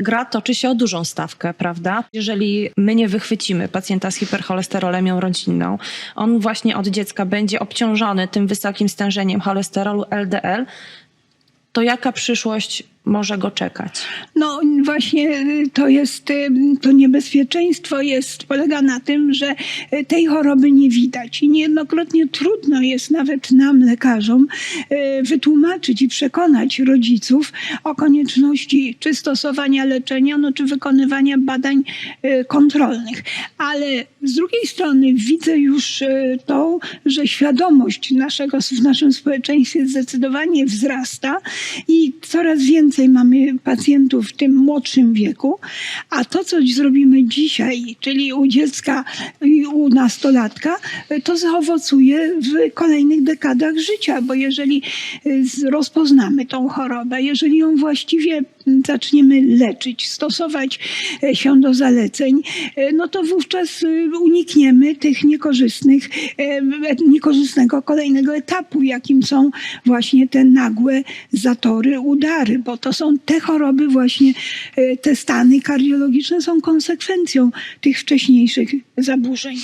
Gra toczy się o dużą stawkę, prawda? Jeżeli my nie wychwycimy pacjenta z hipercholesterolemią rodzinną, on właśnie od dziecka będzie obciążony tym wysokim stężeniem cholesterolu LDL, to jaka przyszłość może go czekać? No właśnie y, to jest, y, to niebezpieczeństwo jest, polega na tym, że y, tej choroby nie widać i niejednokrotnie trudno jest nawet nam, lekarzom, wytłumaczyć i przekonać rodziców o konieczności czy stosowania leczenia, no, czy wykonywania badań kontrolnych. Ale z drugiej strony widzę już to, że świadomość naszego, w naszym społeczeństwie zdecydowanie wzrasta i coraz więcej mamy pacjentów w tym młodszym wieku, a to, co zrobimy dzisiaj, czyli u dziecka i u nastolatka, to zaowocuje w kolejnych dekadach życia, bo jeżeli y, rozpoznamy tą chorobę, jeżeli ją właściwie zaczniemy leczyć, stosować e, się do zaleceń, e, no to wówczas y, unikniemy tych niekorzystnych, e, niekorzystnego kolejnego etapu, jakim są właśnie te nagłe zatory, udary, bo to są te choroby właśnie, e, te stany kardiologiczne są konsekwencją tych wcześniejszych zaburzeń.